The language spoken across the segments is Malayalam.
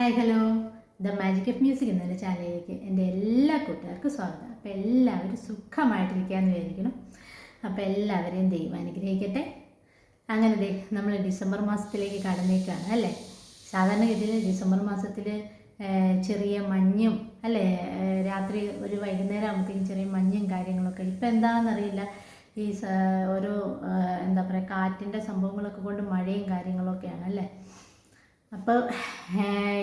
Hi hello the magic of music എന്നൊരു ചാനലിലേക്ക് എന്റെ എല്ലാ കൂട്ടുകാർക്കും സ്വാഗതം. അപ്പോൾ എല്ലാവരും സുഖമായിട്ടിരിക്കാമെന്ന് വിചാരിക്കണം അപ്പോൾ എല്ലാവരെയും ദൈവം അനുഗ്രഹിക്കട്ടെ. അങ്ങനെ ദേ നമ്മൾ ഡിസംബർ മാസത്തിലേക്ക് കടന്നേക്കാണ് അല്ലേ? സാധാരണഗതിയിൽ ഡിസംബർ മാസത്തിൽ ചെറിയ മഞ്ഞും അല്ലേ? രാത്രി ഒരു വൈകുന്നേരം ആകുമ്പോഴത്തേക്കും ചെറിയ മഞ്ഞും കാര്യങ്ങളൊക്കെ. ഇപ്പം എന്താണെന്നറിയില്ല. ഈ ഓരോ എന്താ പറയുക കാറ്റിന്റെ സംഭവങ്ങളൊക്കെ കൊണ്ട് മഴയും കാര്യങ്ങളൊക്കെയാണ് അല്ലേ? അപ്പോൾ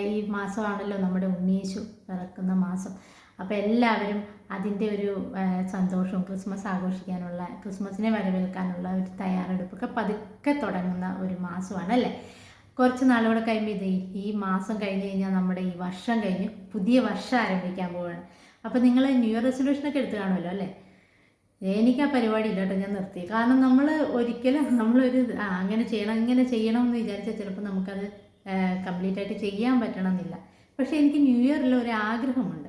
ഈ മാസമാണല്ലോ നമ്മുടെ ഉണ്ണീശു പിറക്കുന്ന മാസം. അപ്പോൾ എല്ലാവരും അതിന്റെ ഒരു സന്തോഷവും ക്രിസ്മസ് ആഘോഷിക്കാനുള്ള ക്രിസ്മസിനെ വരവേൽക്കാനുള്ള ഒരു തയ്യാറെടുപ്പൊക്കെ പതുക്കെ തുടങ്ങുന്ന ഒരു മാസമാണ് അല്ലേ? കുറച്ച് നാളുകൂടെ കഴിയുമ്പോൾ ഇത് ഈ മാസം കഴിഞ്ഞ് കഴിഞ്ഞാൽ നമ്മുടെ ഈ വർഷം കഴിഞ്ഞ് പുതിയ വർഷം ആരംഭിക്കാൻ പോവുകയാണ് അപ്പോൾ നിങ്ങൾ ന്യൂ ഇയർ റെസൊല്യൂഷനൊക്കെ എടുത്ത് കാണുമല്ലോ അല്ലേ? എനിക്ക് ആ പരിപാടി ഇല്ല കേട്ടോ ഞാൻ നിർത്തി കാരണം നമ്മൾ ഒരിക്കലും നമ്മളൊരു അങ്ങനെ ചെയ്യണം ഇങ്ങനെ ചെയ്യണം എന്ന് വിചാരിച്ചാൽ ചിലപ്പോൾ നമുക്കത് കംപ്ലീറ്റ് ആയിട്ട് ചെയ്യാൻ പറ്റണമെന്നില്ല. പക്ഷേ എനിക്ക് ന്യൂ ഇയറിൽ ഒരു ആഗ്രഹമുണ്ട്.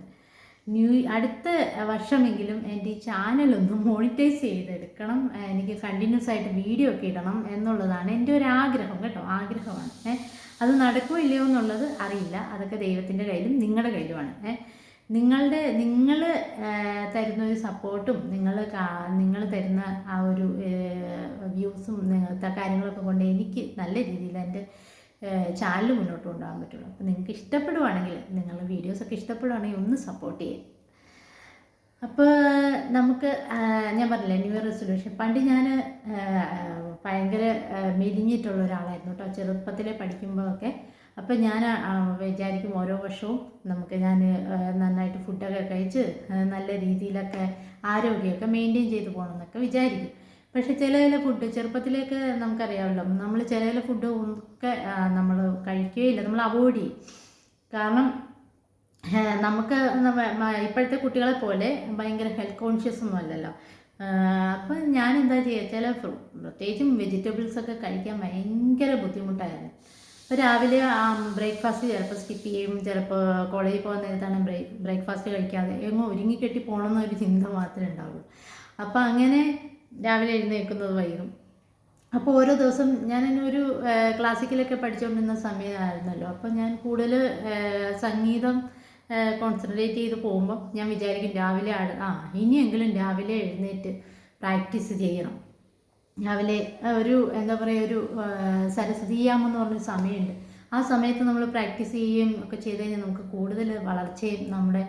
ന്യൂ അടുത്ത വർഷമെങ്കിലും എന്റെ ഈ ചാനലൊന്ന് മോണിറ്റൈസ് ചെയ്തെടുക്കണം. എനിക്ക് കണ്ടിന്യൂസ് ആയിട്ട് വീഡിയോ ഒക്കെ ഇടണം എന്നുള്ളതാണ് എന്റെ ഒരു ആഗ്രഹം കേട്ടോ. ആഗ്രഹമാണ്. അത് നടക്കുമോ ഇല്ലയോ എന്നുള്ളത് അറിയില്ല. അതൊക്കെ ദൈവത്തിന്റെ കയ്യിലും നിങ്ങളുടെ കയ്യിലുമാണ്. നിങ്ങളുടെ നിങ്ങൾ തരുന്ന ഒരു സപ്പോർട്ടും നിങ്ങൾ നിങ്ങൾ തരുന്ന ആ ഒരു വ്യൂസും കാര്യങ്ങളൊക്കെ കൊണ്ട് എനിക്ക് നല്ല രീതിയിൽ എന്റെ ചാനൽ മുന്നോട്ട് കൊണ്ടുപോകാൻ പറ്റുള്ളൂ. അപ്പോൾ നിങ്ങൾക്ക് ഇഷ്ടപ്പെടുവാണെങ്കിൽ നിങ്ങൾ വീഡിയോസൊക്കെ ഇഷ്ടപ്പെടുവാണെങ്കിൽ ഒന്ന് സപ്പോർട്ട് ചെയ്യും. അപ്പോൾ നമുക്ക് ഞാൻ പറഞ്ഞില്ലേ ന്യൂ ഇയർ റെസൊല്യൂഷൻ പണ്ട് ഞാൻ ഭയങ്കര മെലിഞ്ഞിട്ടുള്ള ഒരാളായിരുന്നു കേട്ടോ. ചെറുപ്പത്തിലെ പഠിക്കുമ്പോഴൊക്കെ. അപ്പോൾ ഞാൻ വിചാരിക്കും ഓരോ വർഷവും നമുക്ക് ഞാൻ നന്നായിട്ട് ഫുഡൊക്കെ കഴിച്ച് നല്ല രീതിയിലൊക്കെ ആരോഗ്യമൊക്കെ മെയിന്റെയിൻ ചെയ്ത് പോകണം എന്നൊക്കെ വിചാരിക്കും. പക്ഷെ ചില ചില ഫുഡ് ചെറുപ്പത്തിലേക്ക് നമുക്കറിയാമല്ലോ. നമ്മൾ ചില ചില ഫുഡ് ഒക്കെ നമ്മൾ കഴിക്കുകയില്ല നമ്മൾ അവോയ്ഡ് ചെയ്യും. കാരണം നമുക്ക് ഇപ്പോഴത്തെ കുട്ടികളെ പോലെ ഭയങ്കര ഹെൽത്ത് കോൺഷ്യസ് ഒന്നും അല്ലല്ലോ. അപ്പം ഞാൻ എന്താ ചെയ്യുക ചില പ്രത്യേകിച്ചും വെജിറ്റബിൾസ് ഒക്കെ കഴിക്കാൻ ഭയങ്കര ബുദ്ധിമുട്ടായിരുന്നു. അപ്പോൾ രാവിലെ ബ്രേക്ക്ഫാസ്റ്റ് ചിലപ്പോൾ സ്കിപ്പ് ചെയ്യും. ചിലപ്പോൾ കോളേജിൽ പോകുന്ന നേരത്താണ് ബ്രേക്ക് ബ്രേക്ക്ഫാസ്റ്റ് കഴിക്കാതെ. എങ്ങോ ഒരുങ്ങിക്കെട്ടി പോകണമെന്നൊരു ചിന്ത മാത്രമേ ഉണ്ടാവുള്ളൂ. അപ്പോൾ അങ്ങനെ രാവിലെ എഴുന്നേൽക്കുന്നത് വൈകും. അപ്പോൾ ഓരോ ദിവസം ഞാൻ ഒരു ക്ലാസിക്കലൊക്കെ പഠിച്ചുകൊണ്ടിരുന്ന സമയമായിരുന്നല്ലോ. അപ്പോൾ ഞാൻ കൂടുതൽ സംഗീതം കോൺസെൻട്രേറ്റ് ചെയ്ത് പോകുമ്പോൾ ഞാൻ വിചാരിക്കും രാവിലെ ആ ഇനിയെങ്കിലും രാവിലെ എഴുന്നേറ്റ് പ്രാക്ടീസ് ചെയ്യണം. രാവിലെ ഒരു എന്താ പറയുക ഒരു സരസ്വതീയാമം എന്ന് പറഞ്ഞൊരു സമയമുണ്ട്. ആ സമയത്ത് നമ്മൾ പ്രാക്ടീസ് ചെയ്യുകയും ഒക്കെ ചെയ്ത് കഴിഞ്ഞാൽ നമുക്ക് കൂടുതൽ വളർച്ചയും നമ്മുടെ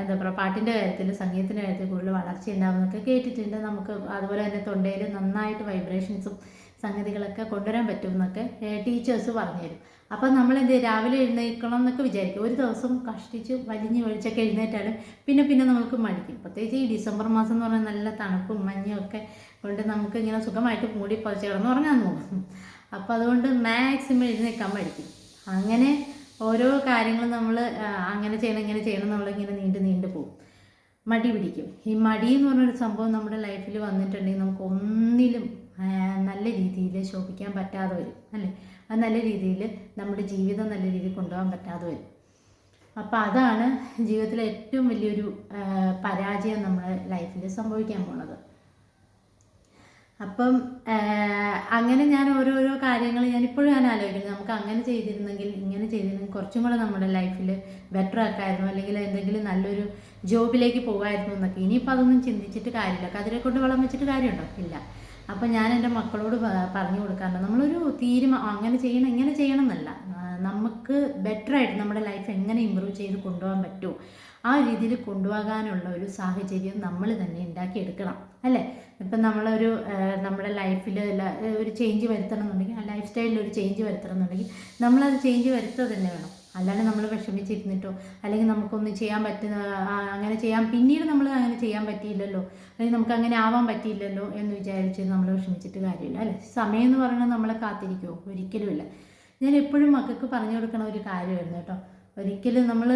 എന്താ പറയുക പാട്ടിന്റെ കാര്യത്തിൽ സംഗീതത്തിന്റെ കാര്യത്തിൽ കൂടുതൽ വളർച്ച ഉണ്ടാകുന്നൊക്കെ കേട്ടിട്ടുണ്ട്. നമുക്ക് അതുപോലെ തന്നെ തൊണ്ടയിൽ നന്നായിട്ട് വൈബ്രേഷൻസും സംഗതികളൊക്കെ കൊണ്ടുവരാൻ പറ്റുമെന്നൊക്കെ ടീച്ചേഴ്സ് പറഞ്ഞുതരും. അപ്പം നമ്മൾ എന്ത്? രാവിലെ എഴുന്നേൽക്കണം എന്നൊക്കെ വിചാരിക്കും. ഒരു ദിവസം കഷ്ടിച്ച് വലിഞ്ഞ് ഒഴിച്ചൊക്കെ എഴുന്നേറ്റാലും പിന്നെ പിന്നെ നമുക്ക് മടിക്കും. പ്രത്യേകിച്ച് ഈ ഡിസംബർ മാസം എന്ന് പറഞ്ഞാൽ നല്ല തണുപ്പും മഞ്ഞും ഒക്കെ കൊണ്ട് നമുക്ക് ഇങ്ങനെ സുഖമായിട്ട് മൂടി പൊതിച്ച് കിടന്ന് ഉറങ്ങാൻ തോന്നും. അപ്പോൾ അതുകൊണ്ട് മാക്സിമം എഴുന്നേൽക്കാൻ മടിക്കും. അങ്ങനെ ഓരോ കാര്യങ്ങളും നമ്മൾ അങ്ങനെ ചെയ്യണം ഇങ്ങനെ ചെയ്യണം നമ്മളിങ്ങനെ നീണ്ടു നീണ്ടു പോകും മടി പിടിക്കും. ഈ മടി എന്ന് പറഞ്ഞൊരു സംഭവം നമ്മുടെ ലൈഫിൽ വന്നിട്ടുണ്ടെങ്കിൽ നമുക്ക് ഒന്നിലും നല്ല രീതിയിൽ ശോഭിക്കാൻ പറ്റാതെ വരും അല്ലേ? അത് നല്ല രീതിയിൽ നമ്മുടെ ജീവിതം നല്ല രീതിയിൽ കൊണ്ടുപോകാൻ പറ്റാതെ വരും. അപ്പോൾ അതാണ് ജീവിതത്തിലെ ഏറ്റവും വലിയൊരു പരാജയം നമ്മുടെ ലൈഫിൽ സംഭവിക്കാൻ പോണത്. അപ്പം അങ്ങനെ ഞാൻ ഓരോരോ കാര്യങ്ങൾ ഞാനിപ്പോഴും ഞാൻ ആലോചിക്കുന്നത് നമുക്ക് അങ്ങനെ ചെയ്തിരുന്നെങ്കിൽ ഇങ്ങനെ ചെയ്തിരുന്നെങ്കിൽ കുറച്ചും കൂടെ നമ്മുടെ ലൈഫിൽ ബെറ്റർ ആക്കായിരുന്നു. അല്ലെങ്കിൽ എന്തെങ്കിലും നല്ലൊരു ജോബിലേക്ക് പോകുമായിരുന്നു എന്നൊക്കെ. ഇനിയിപ്പോൾ അതൊന്നും ചിന്തിച്ചിട്ട് കാര്യമില്ല. കതിരെ കൊണ്ട് വളം വെച്ചിട്ട് കാര്യമുണ്ടോ? ഇല്ല. അപ്പം ഞാൻ എന്റെ മക്കളോട് പറഞ്ഞു കൊടുക്കാറുണ്ട്. നമ്മളൊരു തീരുമാനം അങ്ങനെ ചെയ്യണം ഇങ്ങനെ ചെയ്യണം എന്നല്ല. നമുക്ക് ബെറ്ററായിട്ട് നമ്മുടെ ലൈഫ് എങ്ങനെ ഇമ്പ്രൂവ് ചെയ്ത് കൊണ്ടുപോകാൻ പറ്റുമോ ആ രീതിയിൽ കൊണ്ടുപോകാനുള്ള ഒരു സാഹചര്യം നമ്മൾ തന്നെ ഉണ്ടാക്കിയെടുക്കണം അല്ലേ? ഇപ്പം നമ്മളൊരു നമ്മുടെ ലൈഫിൽ ഒരു ചേഞ്ച് വരുത്തണം എന്നുണ്ടെങ്കിൽ ആ ലൈഫ് സ്റ്റൈലിൽ ഒരു ചേഞ്ച് വരുത്തണം എന്നുണ്ടെങ്കിൽ നമ്മളത് ചേഞ്ച് വരുത്തുക തന്നെ വേണം. അല്ലാണ്ട് നമ്മൾ വിഷമിച്ചിരുന്നിട്ടോ അല്ലെങ്കിൽ നമുക്കൊന്നും ചെയ്യാൻ പറ്റുന്ന അങ്ങനെ ചെയ്യാൻ പിന്നീട് നമ്മൾ അങ്ങനെ ചെയ്യാൻ പറ്റിയില്ലല്ലോ അല്ലെങ്കിൽ നമുക്ക് അങ്ങനെ ആവാൻ പറ്റിയില്ലല്ലോ എന്ന് വിചാരിച്ച് നമ്മൾ വിഷമിച്ചിട്ട് കാര്യമില്ല അല്ലേ? സമയം എന്ന് പറയുന്നത് നമ്മളെ കാത്തിരിക്കുമോ ഒരിക്കലുമില്ല. ഞാൻ എപ്പോഴും മക്കൾക്ക് പറഞ്ഞു കൊടുക്കണ ഒരു കാര്യമായിരുന്നു കേട്ടോ. ഒരിക്കലും നമ്മൾ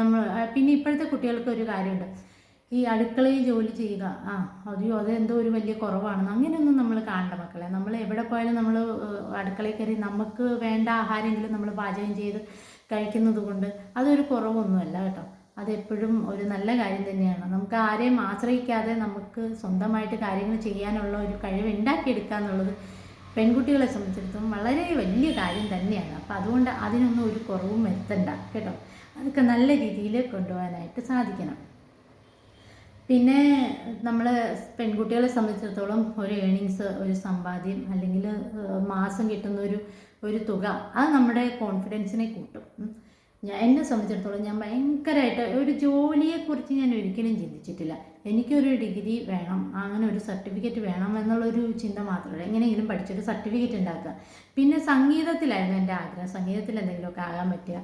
നമ്മൾ പിന്നെ ഇപ്പോഴത്തെ കുട്ടികൾക്ക് ഒരു കാര്യമുണ്ട്. ഈ അടുക്കളയിൽ ജോലി ചെയ്യുക ആ അതെയോ അതെന്തോ ഒരു വലിയ കുറവാണെന്ന് അങ്ങനെയൊന്നും നമ്മൾ കാണണ്ട മക്കളെ. നമ്മൾ എവിടെ പോയാലും നമ്മൾ അടുക്കളയിൽ കയറി നമുക്ക് വേണ്ട ആഹാരമെങ്കിലും നമ്മൾ പാചകം ചെയ്ത് കഴിക്കുന്നത് കൊണ്ട് അതൊരു കുറവൊന്നുമല്ല കേട്ടോ. അതെപ്പോഴും ഒരു നല്ല കാര്യം തന്നെയാണ്. നമുക്ക് ആരെയും ആശ്രയിക്കാതെ നമുക്ക് സ്വന്തമായിട്ട് കാര്യങ്ങൾ ചെയ്യാനുള്ള ഒരു കഴിവ് ഉണ്ടാക്കിയെടുക്കുക എന്നുള്ളത് പെൺകുട്ടികളെ സംബന്ധിച്ചിടത്തോളം വളരെ വലിയ കാര്യം തന്നെയാണ്. അപ്പോൾ അതുകൊണ്ട് അതിനൊന്നും ഒരു കുറവും വരുത്തണ്ട കേട്ടോ? അതൊക്കെ നല്ല രീതിയിൽ കൊണ്ടുപോകാനായിട്ട് സാധിക്കണം. പിന്നെ നമ്മൾ പെൺകുട്ടികളെ സംബന്ധിച്ചിടത്തോളം ഒരു ഏണിങ്സ് ഒരു സമ്പാദ്യം അല്ലെങ്കിൽ മാസം കിട്ടുന്ന ഒരു ഒരു തുക അത് നമ്മുടെ കോൺഫിഡൻസിനെ കൂട്ടും. ഞാൻ എന്നെ സംബന്ധിച്ചിടത്തോളം ഞാൻ ഭയങ്കരമായിട്ട് ഒരു ജോലിയെക്കുറിച്ച് ഞാൻ ഒരിക്കലും ചിന്തിച്ചിട്ടില്ല. എനിക്കൊരു ഡിഗ്രി വേണം അങ്ങനെ ഒരു സർട്ടിഫിക്കറ്റ് വേണം എന്നുള്ളൊരു ചിന്ത മാത്രമല്ല എങ്ങനെയെങ്കിലും പഠിച്ചൊരു സർട്ടിഫിക്കറ്റ് ഉണ്ടാക്കുക. പിന്നെ സംഗീതത്തിലായിരുന്നു എന്റെ ആഗ്രഹം. സംഗീതത്തിൽ എന്തെങ്കിലുമൊക്കെ ആകാൻ പറ്റുക.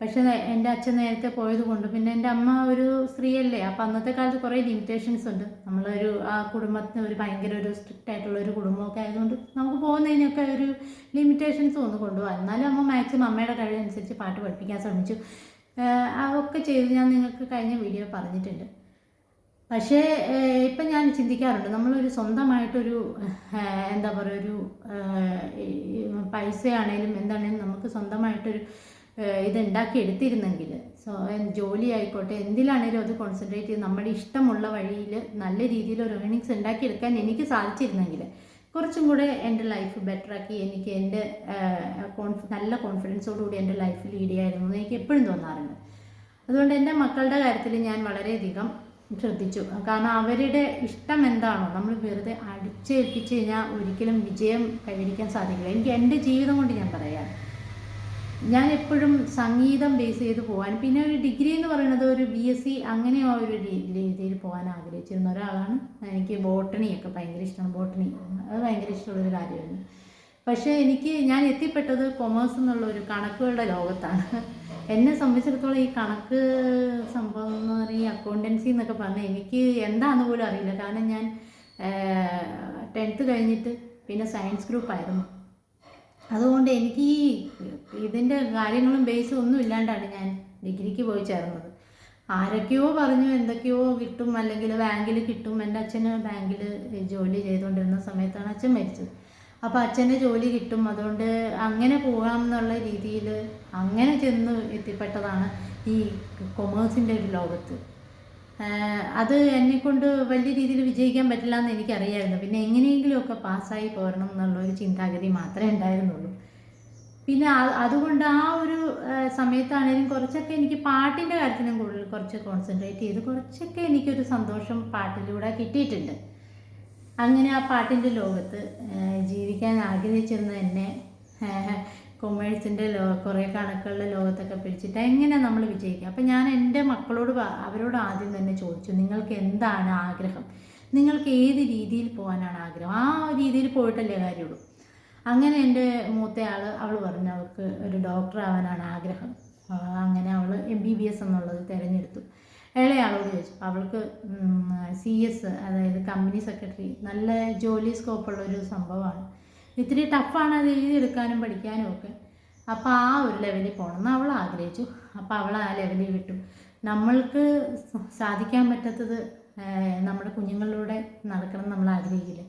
പക്ഷേ എന്റെ അച്ഛൻ നേരത്തെ പോയത് കൊണ്ട് പിന്നെ എന്റെ അമ്മ ഒരു സ്ത്രീയല്ലേ അപ്പം അന്നത്തെ കാലത്ത് കുറേ ലിമിറ്റേഷൻസ് ഉണ്ട്. നമ്മളൊരു ആ കുടുംബത്തിന് ഒരു ഭയങ്കര ഒരു സ്ട്രിക്റ്റ് ആയിട്ടുള്ള ഒരു കുടുംബമൊക്കെ ആയതുകൊണ്ട് നമുക്ക് പോകുന്നതിനൊക്കെ ഒരു ലിമിറ്റേഷൻസ് ഒന്ന് കൊണ്ടുപോകാം എന്നാലും അമ്മ മാക്സിമം അമ്മയുടെ കഴിവനുസരിച്ച് പാട്ട് പഠിപ്പിക്കാൻ ശ്രമിച്ചു. ഒക്കെ ചെയ്ത് ഞാൻ നിങ്ങൾക്ക് കഴിഞ്ഞ വീഡിയോ പറഞ്ഞിട്ടുണ്ട്. പക്ഷേ ഇപ്പം ഞാൻ ചിന്തിക്കാറുണ്ട്. നമ്മളൊരു സ്വന്തമായിട്ടൊരു എന്താ പറയുക ഒരു പൈസയാണേലും എന്താണേലും നമുക്ക് സ്വന്തമായിട്ടൊരു ഏഹ് ഇത് ഉണ്ടാക്കി എടുത്തിരുന്നെങ്കിൽ സോ ജോലി ആയിക്കോട്ടെ എന്തിലാണേലും അത് കോൺസെൻട്രേറ്റ് ചെയ്ത് നമ്മുടെ ഇഷ്ടമുള്ള വഴിയിൽ നല്ല രീതിയിൽ ഒരു ഏണിങ്സ് ഉണ്ടാക്കിയെടുക്കാൻ എനിക്ക് സാധിച്ചിരുന്നെങ്കിൽ കുറച്ചും കൂടെ എന്റെ ലൈഫ് ബെറ്ററാക്കി എനിക്ക് എന്റെ കോൺഫ് നല്ല കോൺഫിഡൻസോടുകൂടി എന്റെ ലൈഫ് ലീഡ് ചെയ്യായിരുന്നു എന്ന് എനിക്ക് എപ്പോഴും തോന്നാറുണ്ട്. അതുകൊണ്ട് എന്റെ മക്കളുടെ കാര്യത്തിൽ ഞാൻ വളരെയധികം ശ്രദ്ധിച്ചു. കാരണം അവരുടെ ഇഷ്ടം എന്താണോ നമ്മൾ വെറുതെ അടിച്ചേൽപ്പിച്ച് കഴിഞ്ഞാൽ ഒരിക്കലും വിജയം കൈവരിക്കാൻ സാധിക്കില്ല. എനിക്ക് എന്റെ ജീവിതം കൊണ്ട് ഞാൻ പറയാം. ഞാൻ എപ്പോഴും സംഗീതം ബേസ് ചെയ്ത് പോകാൻ പിന്നെ ഒരു ഡിഗ്രി എന്ന് പറയുന്നത് ഒരു ബി എസ് സി അങ്ങനെ ഒരു രീതിയിൽ പോകാൻ ആഗ്രഹിച്ചിരുന്ന ഒരാളാണ്. എനിക്ക് ബോട്ടണിയൊക്കെ ഭയങ്കര ഇഷ്ടമാണ്. ബോട്ടണി അത് ഭയങ്കര ഇഷ്ടമുള്ളൊരു കാര്യമായിരുന്നു. പക്ഷേ എനിക്ക് ഞാൻ എത്തിപ്പെട്ടത് കൊമേഴ്സ് എന്നുള്ള ഒരു കണക്കുകളുടെ ലോകത്താണ്. എന്നെ സംബന്ധിച്ചിടത്തോളം ഈ കണക്ക് സംഭവം എന്ന് പറഞ്ഞാൽ ഈ അക്കൗണ്ടൻസി എന്നൊക്കെ പറഞ്ഞാൽ എനിക്ക് എന്താണെന്ന് പോലും അറിയില്ല. കാരണം ഞാൻ ടെൻത്ത് കഴിഞ്ഞിട്ട് പിന്നെ സയൻസ് ഗ്രൂപ്പ് ആയിരുന്നു. അതുകൊണ്ട് എനിക്ക് ഈ ഇതിന്റെ കാര്യങ്ങളും ബേസും ഒന്നും ഇല്ലാണ്ടാണ് ഞാൻ ഡിഗ്രിക്ക് പോയി ചേർന്നത്. ആരൊക്കെയോ പറഞ്ഞു എന്തൊക്കെയോ കിട്ടും അല്ലെങ്കിൽ ബാങ്കിൽ കിട്ടും. എന്റെ അച്ഛന് ബാങ്കിൽ ജോലി ചെയ്തുകൊണ്ടിരുന്ന സമയത്താണ് അച്ഛൻ മരിച്ചത്. അപ്പോൾ അച്ഛന് ജോലി കിട്ടും. അതുകൊണ്ട് അങ്ങനെ പോകാം എന്നുള്ള രീതിയിൽ അങ്ങനെ ചെന്ന് എത്തിപ്പെട്ടതാണ് ഈ കൊമേഴ്സിന്റെ ഒരു ലോകത്ത്. അത് എന്നെക്കൊണ്ട് വലിയ രീതിയിൽ വിജയിക്കാൻ പറ്റില്ല എന്ന് എനിക്കറിയായിരുന്നു. പിന്നെ എങ്ങനെയെങ്കിലുമൊക്കെ പാസ്സായി പോരണം എന്നുള്ള ഒരു ചിന്താഗതി മാത്രമേ ഉണ്ടായിരുന്നുള്ളൂ. പിന്നെ അതുകൊണ്ട് ആ ഒരു സമയത്താണെങ്കിലും കുറച്ചൊക്കെ എനിക്ക് പാട്ടിന്റെ കാര്യത്തിനും കൂടുതൽ കുറച്ച് കോൺസെൻട്രേറ്റ് ചെയ്ത് കുറച്ചൊക്കെ എനിക്കൊരു സന്തോഷം പാട്ടിലൂടെ കിട്ടിയിട്ടുണ്ട്. അങ്ങനെ ആ പാട്ടിന്റെ ലോകത്ത് ജീവിക്കാൻ ആഗ്രഹിച്ചിരുന്ന എന്നെ കൊമേഴ്സിന്റെ ലോ കുറേ കണക്കുകളുടെ ലോകത്തൊക്കെ പിടിച്ചിട്ട് എങ്ങനെ നമ്മൾ വിജയിക്കുക അപ്പം ഞാൻ എന്റെ മക്കളോട് അവരോട് ആദ്യം തന്നെ ചോദിച്ചു നിങ്ങൾക്ക് എന്താണ് ആഗ്രഹം? നിങ്ങൾക്ക് ഏത് രീതിയിൽ പോകാനാണ് ആഗ്രഹം? ആ രീതിയിൽ പോയിട്ടല്ലേ കാര്യമുള്ളൂ. അങ്ങനെ എന്റെ മൂത്തയാൾ അവൾ പറഞ്ഞു അവൾക്ക് ഒരു ഡോക്ടർ ആവാനാണ് ആഗ്രഹം അങ്ങനെ അവൾ എം ബി ബി എസ് എന്നുള്ളത് തിരഞ്ഞെടുത്തു. ഇളയാളോട് ചോദിച്ചു. അവൾക്ക് സി എസ് അതായത് കമ്പനി സെക്രട്ടറി നല്ല ജോലി സ്കോപ്പുള്ള ഒരു സംഭവമാണ്. ഇത്തിരി ടഫാണ് അത് എഴുതിയെടുക്കാനും പഠിക്കാനും ഒക്കെ. അപ്പോൾ ആ ഒരു ലെവലിൽ പോകണമെന്ന് അവൾ ആഗ്രഹിച്ചു. അപ്പോൾ അവൾ ആ ലെവലിൽ വിട്ടു. നമ്മൾക്ക് സാധിക്കാൻ പറ്റാത്തത് നമ്മുടെ കുഞ്ഞുങ്ങളിലൂടെ നടക്കണം നമ്മൾ ആഗ്രഹിക്കില്ലേ?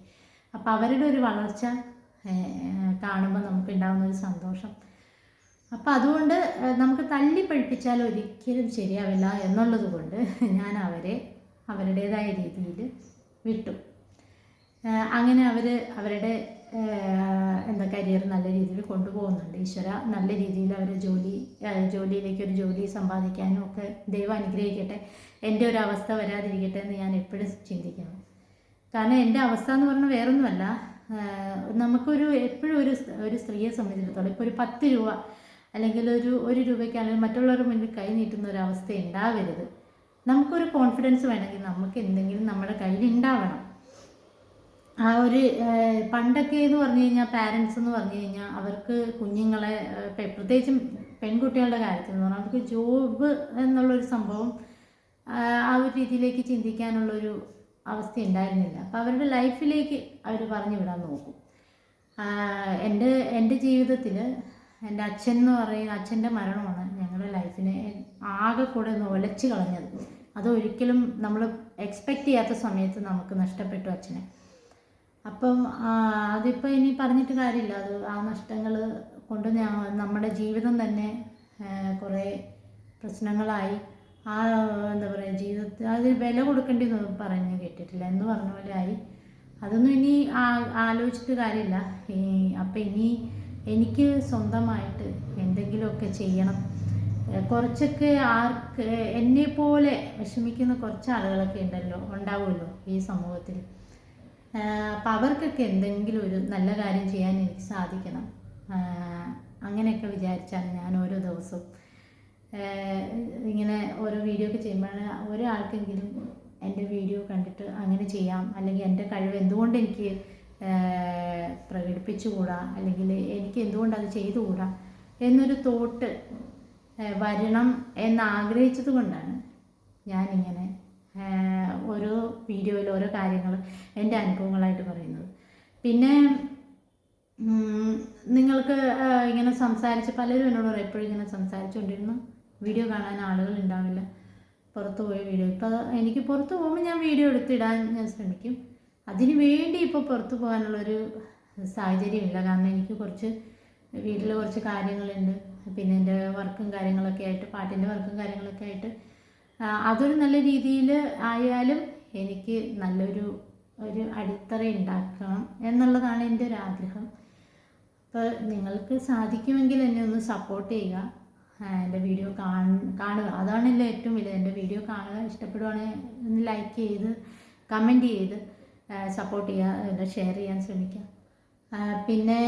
അപ്പോൾ അവരുടെ ഒരു വളർച്ച കാണുമ്പോൾ നമുക്ക് ഉണ്ടാകുന്ന ഒരു സന്തോഷം. അപ്പോൾ അതുകൊണ്ട് നമുക്ക് തല്ലി പഠിപ്പിച്ചാൽ ഒരിക്കലും ശരിയാവില്ല എന്നുള്ളത് കൊണ്ട് ഞാൻ അവരെ അവരുടേതായ രീതിയിൽ വിട്ടു. അങ്ങനെ അവർ അവരുടെ എന്താ കരിയർ നല്ല രീതിയിൽ കൊണ്ടുപോകുന്നുണ്ട്. ഈശ്വര നല്ല രീതിയിൽ അവർ ജോലി ജോലിയിലേക്ക് ഒരു ജോലി സമ്പാദിക്കാനും ഒക്കെ ദൈവം അനുഗ്രഹിക്കട്ടെ. എന്റെ ഒരു അവസ്ഥ വരാതിരിക്കട്ടെ എന്ന് ഞാൻ എപ്പോഴും ചിന്തിക്കണം കാരണം എന്റെ അവസ്ഥ എന്ന് പറഞ്ഞാൽ വേറൊന്നുമല്ല. നമുക്കൊരു എപ്പോഴും ഒരു ഒരു സ്ത്രീയെ സംബന്ധിച്ചിടത്തോളം ഇപ്പോൾ ഒരു പത്ത് രൂപ അല്ലെങ്കിൽ ഒരു ഒരു രൂപയ്ക്ക് അല്ലെങ്കിൽ മറ്റുള്ളവരുടെ മുന്നിൽ കൈ നീട്ടുന്ന ഒരു അവസ്ഥ ഉണ്ടാവരുത്. നമുക്കൊരു കോൺഫിഡൻസ് വേണമെങ്കിൽ നമുക്ക് എന്തെങ്കിലും നമ്മുടെ കയ്യിൽ ഉണ്ടാവണം. ആ ഒരു പണ്ടൊക്കെ എന്ന് പറഞ്ഞു കഴിഞ്ഞാൽ പാരൻസ് എന്ന് പറഞ്ഞു കഴിഞ്ഞാൽ അവർക്ക് കുഞ്ഞുങ്ങളെ പ്രത്യേകിച്ചും പെൺകുട്ടികളുടെ കാര്യത്തിൽ എന്ന് പറഞ്ഞാൽ അവർക്ക് ജോബ് എന്നുള്ളൊരു സംഭവം ആ ഒരു രീതിയിലേക്ക് ചിന്തിക്കാനുള്ളൊരു അവസ്ഥ ഉണ്ടായിരുന്നില്ല. അപ്പോൾ അവരുടെ ലൈഫിലേക്ക് അവർ പറഞ്ഞു വിടാൻ നോക്കും. എന്റെ എന്റെ ജീവിതത്തിൽ എന്റെ അച്ഛൻ എന്ന് പറയുന്ന അച്ഛന്റെ മരണമാണ് ഞങ്ങളുടെ ലൈഫിനെ ആകെ കൂടെ ഒന്ന് ഒലച്ച് കളഞ്ഞത്. അത് ഒരിക്കലും നമ്മൾ എക്സ്പെക്റ്റ് ചെയ്യാത്ത സമയത്ത് നമുക്ക് നഷ്ടപ്പെട്ടു അച്ഛനെ. അപ്പം അതിപ്പോൾ ഇനി പറഞ്ഞിട്ട് കാര്യമില്ല. അത് ആ നഷ്ടങ്ങൾ കൊണ്ട് നമ്മുടെ ജീവിതം തന്നെ കുറേ പ്രശ്നങ്ങളായി. ആ എന്താ പറയുക ജീവിതത്തിൽ അത് വില കൊടുക്കേണ്ടി എന്ന് പറഞ്ഞു കേട്ടിട്ടില്ല. എന്ന് പറഞ്ഞ പോലെ ആയി. അതൊന്നും ഇനി ആലോചിച്ചിട്ട് കാര്യമില്ല. ഈ അപ്പം ഇനി എനിക്ക് സ്വന്തമായിട്ട് എന്തെങ്കിലുമൊക്കെ ചെയ്യണം. കുറച്ചൊക്കെ ആർക്ക് എന്നെ പോലെ വിഷമിക്കുന്ന കുറച്ച് ആളുകളൊക്കെ ഉണ്ടല്ലോ ഉണ്ടാവുമല്ലോ ഈ സമൂഹത്തിൽ അപ്പം അവർക്കൊക്കെ എന്തെങ്കിലും ഒരു നല്ല കാര്യം ചെയ്യാൻ എനിക്ക് സാധിക്കണം. അങ്ങനെയൊക്കെ വിചാരിച്ചാണ് ഞാൻ ഓരോ ദിവസവും. ഇങ്ങനെ ഓരോ വീഡിയോ ഒക്കെ ചെയ്യുമ്പോഴാണ് ഒരാൾക്കെങ്കിലും എന്റെ വീഡിയോ കണ്ടിട്ട് അങ്ങനെ ചെയ്യാം അല്ലെങ്കിൽ എന്റെ കഴിവ് എന്തുകൊണ്ട് എനിക്ക് പ്രകടിപ്പിച്ചുകൂടാ? അല്ലെങ്കിൽ എനിക്ക് എന്തുകൊണ്ട് അത് ചെയ്തുകൂടാ? എന്നൊരു തോട്ട് വരണം എന്ന് ആഗ്രഹിച്ചത് കൊണ്ടാണ് ഞാനിങ്ങനെ ഓരോ വീഡിയോയിൽ ഓരോ കാര്യങ്ങൾ എന്റെ അനുഭവങ്ങളായിട്ട് പറയുന്നത്. പിന്നെ നിങ്ങൾക്ക് ഇങ്ങനെ സംസാരിച്ച് പലരും എന്നോട് പറയും എപ്പോഴും ഇങ്ങനെ സംസാരിച്ചുകൊണ്ടിരുന്നു. വീഡിയോ കാണാൻ ആളുകൾ ഉണ്ടാവില്ല. പുറത്ത് പോയി വീഡിയോ ഇപ്പോൾ എനിക്ക് പുറത്ത് പോകുമ്പോൾ ഞാൻ വീഡിയോ എടുത്തിടാൻ ഞാൻ ശ്രമിക്കും. അതിന് വേണ്ടി ഇപ്പോൾ പുറത്തു പോകാനുള്ളൊരു സാഹചര്യമില്ല. കാരണം എനിക്ക് കുറച്ച് വീട്ടിൽ കുറച്ച് കാര്യങ്ങളുണ്ട്. പിന്നെ എന്റെ വർക്കും കാര്യങ്ങളൊക്കെ ആയിട്ട് പാട്ടിന്റെ വർക്കും കാര്യങ്ങളൊക്കെ ആയിട്ട് അതൊരു നല്ല രീതിയിൽ ആയാലും എനിക്ക് നല്ലൊരു ഒരു അടിത്തറ ഉണ്ടാക്കണം എന്നുള്ളതാണ് എന്റെ ഒരു ആഗ്രഹം. അപ്പോൾ നിങ്ങൾക്ക് സാധിക്കുമെങ്കിൽ എന്നെ ഒന്ന് സപ്പോർട്ട് ചെയ്യുക. എന്റെ വീഡിയോ കാണുക. അതാണല്ലോ ഏറ്റവും വലുത് എന്റെ വീഡിയോ കാണുക ഇഷ്ടപ്പെടുവാണെങ്കിൽ ഒന്ന് ലൈക്ക് ചെയ്ത് കമന്റ് ചെയ്ത്. സപ്പോർട്ട് ചെയ്യുക ഷെയർ ചെയ്യാൻ ശ്രമിക്കുക പിന്നെ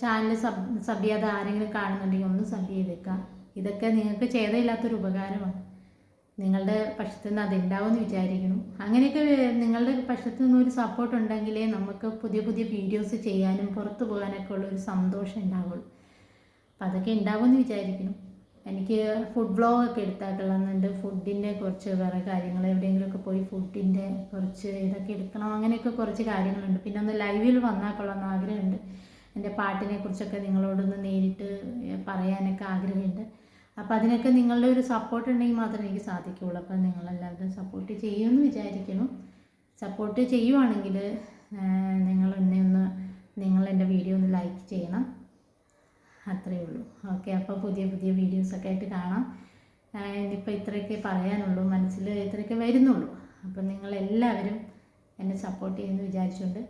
ചാനൽ സബ് സബ് ചെയ്യാതെ ആരെങ്കിലും കാണുന്നുണ്ടെങ്കിൽ ഒന്ന് സബ് ചെയ്തേക്കുക ഇതൊക്കെ നിങ്ങൾക്ക് ചെയ്തയില്ലാത്തൊരു ഉപകാരമാണ്. നിങ്ങളുടെ പക്ഷത്തു നിന്ന് അതുണ്ടാവുമെന്ന് വിചാരിക്കുന്നു. അങ്ങനെയൊക്കെ നിങ്ങളുടെ പക്ഷത്തു നിന്ന് ഒരു സപ്പോർട്ട് ഉണ്ടെങ്കിലേ നമുക്ക് പുതിയ പുതിയ വീഡിയോസ് ചെയ്യാനും പുറത്തു പോകാനൊക്കെ ഉള്ള ഒരു സന്തോഷം ഉണ്ടാവുള്ളൂ. അപ്പം അതൊക്കെ ഉണ്ടാവുമെന്ന് വിചാരിക്കുന്നു. എനിക്ക് ഫുഡ് വ്ളോഗ് ഒക്കെ എടുത്താക്കുന്നുണ്ട് ഫുഡിന്റെ കുറച്ച് വേറെ കാര്യങ്ങൾ എവിടെയെങ്കിലുമൊക്കെ പോയി ഫുഡിന്റെ കുറച്ച് ഇതൊക്കെ എടുക്കണം അങ്ങനെയൊക്കെ കുറച്ച് കാര്യങ്ങളുണ്ട്. പിന്നെ ഒന്ന് ലൈവിൽ വന്നാൽ കൊള്ളാമെന്ന് ആഗ്രഹമുണ്ട്. എന്റെ പാട്ടിനെ കുറിച്ചൊക്കെ നിങ്ങളോടൊന്ന് നേരിട്ട് പറയാനൊക്കെ ആഗ്രഹമുണ്ട്. അപ്പം അതിനൊക്കെ നിങ്ങളുടെ ഒരു സപ്പോർട്ട് ഉണ്ടെങ്കിൽ മാത്രമേ എനിക്ക് സാധിക്കുകയുള്ളൂ അപ്പം നിങ്ങളെല്ലാവരും സപ്പോർട്ട് ചെയ്യുമെന്ന് വിചാരിക്കുന്നു. സപ്പോർട്ട് ചെയ്യുവാണെങ്കിൽ നിങ്ങൾ എന്നെ ഒന്ന് നിങ്ങൾ എന്റെ വീഡിയോ ഒന്ന് ലൈക്ക് ചെയ്യണം. അത്രയേ ഉള്ളൂ. ഓക്കെ അപ്പോൾ പുതിയ പുതിയ വീഡിയോസൊക്കെ ആയിട്ട് കാണാം. ഇനിയിപ്പോൾ ഇത്രയൊക്കെ പറയാനുള്ളൂ മനസ്സിൽ ഇത്രയൊക്കെ വരുന്നുള്ളൂ. അപ്പം നിങ്ങളെല്ലാവരും എന്നെ സപ്പോർട്ട് ചെയ്യുമെന്ന് വിചാരിച്ചുകൊണ്ട്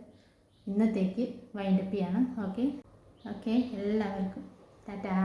ഇന്നത്തേക്ക് വൈൻഡപ്പ് ചെയ്യണം. ഓക്കെ ഓക്കെ എല്ലാവർക്കും ടാറ്റാ.